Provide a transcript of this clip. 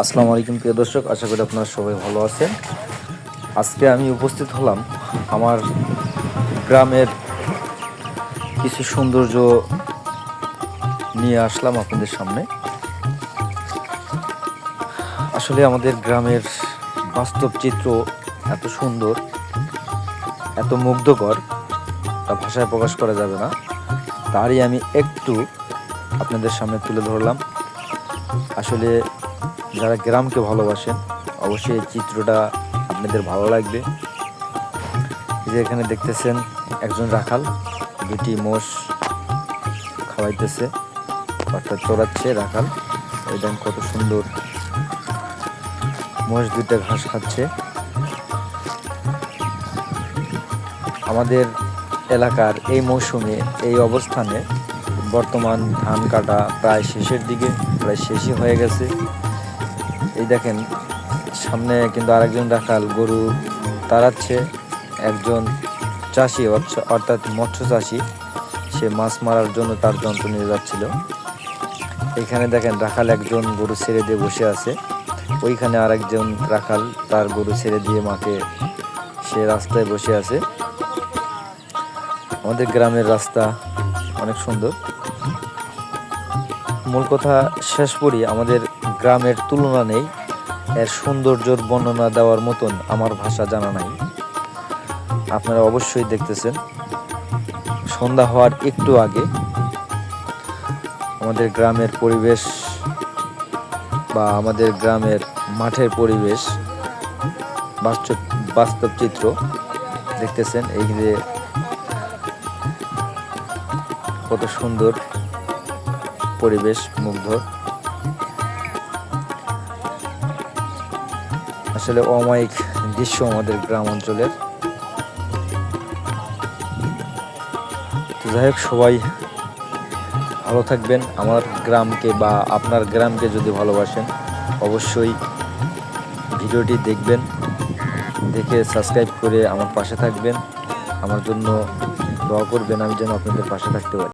আসসালামু আলাইকুম, প্রিয় দর্শক। আশা করি আপনারা সবাই ভালো আছেন। আজকে আমি উপস্থিত হলাম আমার গ্রামের কিছু সৌন্দর্য নিয়ে আসলাম আপনাদের সামনে। আসলে আমাদের গ্রামের বাস্তব চিত্র এত সুন্দর, এত মুগ্ধকর, তা ভাষায় প্রকাশ করা যাবে না। তারই আমি একটু আপনাদের সামনে তুলে ধরলাম। আসলে যারা গ্রামকে ভালোবাসেন, অবশ্যই চিত্রটা আপনাদের ভালো লাগবে। যে এখানে দেখতেছেন একজন রাখাল, দুটি মোষ খাওয়াইতেছে, অর্থাৎ চড়াচ্ছে রাখাল। দেখেন কত সুন্দর মোষ দুইটা ঘাস খাচ্ছে। আমাদের এলাকার এই মৌসুমে, এই অবস্থানে বর্তমান ধান কাটা প্রায় শেষের দিকে, প্রায় শেষই হয়ে গেছে। এই দেখেন, সামনে কিন্তু আরেকজন রাখাল গরু তাড়াচ্ছে। একজন চাষি, অর্থ- অর্থাৎ মৎস্য চাষি, সে মাছ মারার জন্য তার যন্ত্র নিয়ে যাচ্ছিল। এখানে দেখেন রাখাল একজন গরু ছেড়ে দিয়ে বসে আছে। ওইখানে আরেকজন রাখাল তার গরু ছেড়ে দিয়ে মাকে সে রাস্তায় বসে আছে। আমাদের গ্রামের রাস্তা অনেক সুন্দর। মূল কথা শেষ করি আমাদের গ্রামের তুলনা নেই। এর সৌন্দর্যর বর্ণনা দেওয়ার মতন আমার ভাষা জানা নাই। আপনারা অবশ্যই দেখতেছেন। সন্ধ্যা হওয়ার একটু আগে আমাদের গ্রামের পরিবেশ বা আমাদের গ্রামের মাঠের পরিবেশ, বাস্তব বাস্তব চিত্র দেখতেছেন। এই যে কত সুন্দর পরিবেশ, মুগ্ধ। আসলে অমায়িক দৃশ্য আমাদের গ্রাম অঞ্চলের। তো যাই হোক, সবাই ভালো থাকবেন। আমার গ্রামকে বা আপনার গ্রামকে যদি ভালোবাসেন, অবশ্যই ভিডিওটি দেখবেন, দেখে সাবস্ক্রাইব করে আমার পাশে থাকবেন। আমার জন্য দোয়া করবেন, আমি যেন আপনাদের পাশে থাকতে পারি।